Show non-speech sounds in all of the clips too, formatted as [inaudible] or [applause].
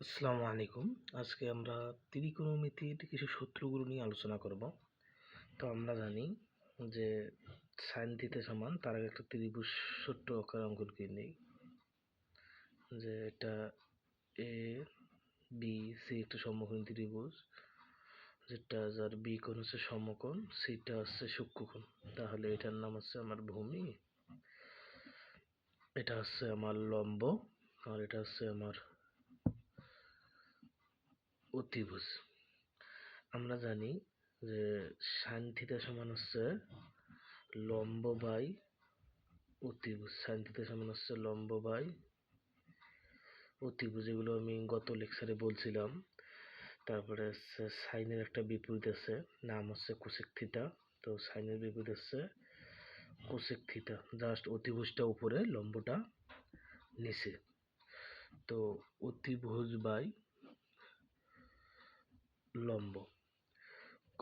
আসসালামু আলাইকুম। আজকে আমরা ত্রিকোণমিতির কিছু সূত্রগুলো নিয়ে আলোচনা করব। তো আমরা জানি যে সাইন থিটা সমান, তার আগে একটা ত্রিভুজ ছোট্ট আকার অঙ্কন করে নিই। যে এটা এ বি সি একটা সমকোণ ত্রিভুজ, যেটা যার বি কোণ হচ্ছে সমকোণ সিটা হচ্ছে সূক্ষ্মকোণ। তাহলে এটার নাম হচ্ছে আমার ভূমি, এটা হচ্ছে আমার লম্ব, আর এটা হচ্ছে আমার অতিভুজ। আমরা জানি যে সাইন সমান হচ্ছে লম্ব বাই অতিভুজ। সাইন সমান হচ্ছে লম্ব বাই অতিভুজ। এগুলো আমি গত লেকচারে বলছিলাম। তারপরে হচ্ছে সাইনের একটা বিপরীত আছে, নাম হচ্ছে কোসেক তো সাইনের বিপরীত হচ্ছে কোসেক জাস্ট অতিভুজটা উপরে, লম্বটা নিচে। তো অতিভুজ বাই লম্ব।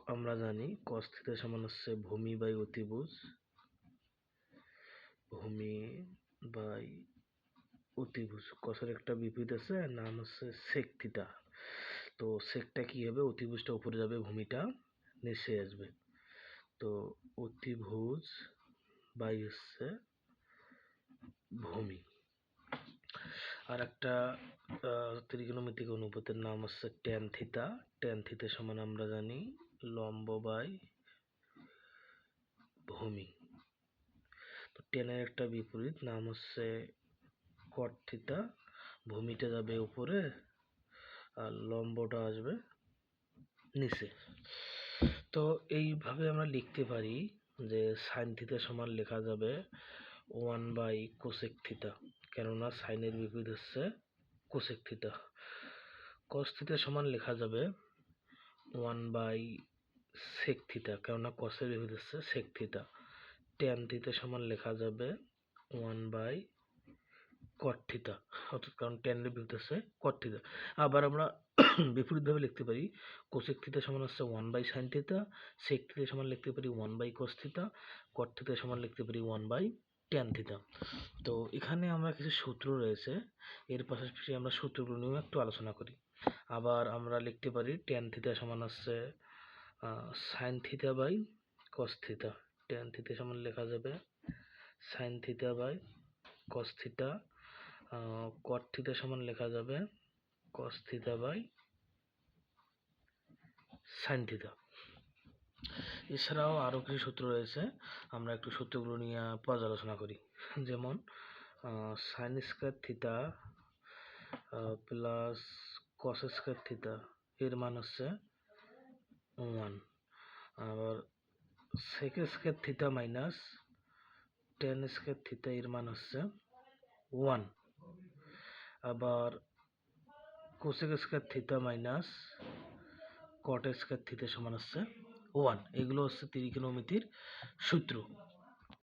আমরা জানি cos থিটা সমান হচ্ছে ভূমি বাই অতিভুজ। ভূমি বাই অতিভুজ। কসের একটা বিপরীত আছে নাম হচ্ছে থিটা তো সেকটা কি হবে? অতিভুজটা উপরে যাবে, ভূমিটা নিচে আসবে। তো অতিভুজ বাই হচ্ছে ভূমি। আর একটা ত্রিকোণমিতিক অনুপাতের নাম হচ্ছে ট্যান থিতা ট্যান থিতা সমান আমরা জানি লম্ব বাই ভূমি। তো টেনের একটা বিপরীত নাম হচ্ছে কট ভূমিটা যাবে উপরে আর লম্বটা আসবে নিচে। তো এইভাবে আমরা লিখতে পারি যে সাইন থিতা সমান লেখা যাবে ওয়ান বাই কোসেক থিতা কেননা সাইনের বিপরীত হচ্ছে কোসেক থিটা। কস থিটা সমান লেখা যাবে ওয়ান বাই সেক থিটা, কেননা কসের বিপরীত হচ্ছে সেক থিটা। ট্যান থিটা সমান লেখা যাবে ওয়ান বাই কট থিটা, অর্থাৎ কারণ ট্যানের বিপরীত হচ্ছে কট আবার আমরা [coughs] বিপরীতভাবে লিখতে পারি কোসেক থিটা সমান হচ্ছে one by sine theta sec theta সমান লিখতে পারি one by cos theta cot সমান লিখতে পারি ওয়ান বাই ট্যান থিটা তো এখানে আমরা কিছু সূত্র রয়েছে, এর পাশাপাশি আমরা সূত্রগুলো নিয়েও একটু আলোচনা করি। আবার আমরা লিখতে পারি ট্যান থিটা সমান হচ্ছে sine theta by cos theta tan সমান লেখা যাবে sine theta by cos theta cot theta সমান লেখা যাবে cos theta by sine theta এছাড়াও আরও কিছু সূত্র রয়েছে। আমরা একটু সূত্রগুলো নিয়ে পর্যালোচনা করি। যেমন sine square theta plus cos square theta এর মান হচ্ছে ওয়ান আবার sec square theta minus tan square theta এর মান হচ্ছে ওয়ান আবার cosec square theta minus cot square theta সমান হচ্ছে ওয়ান এগুলো হচ্ছে ত্রিকোণমিতির সূত্র।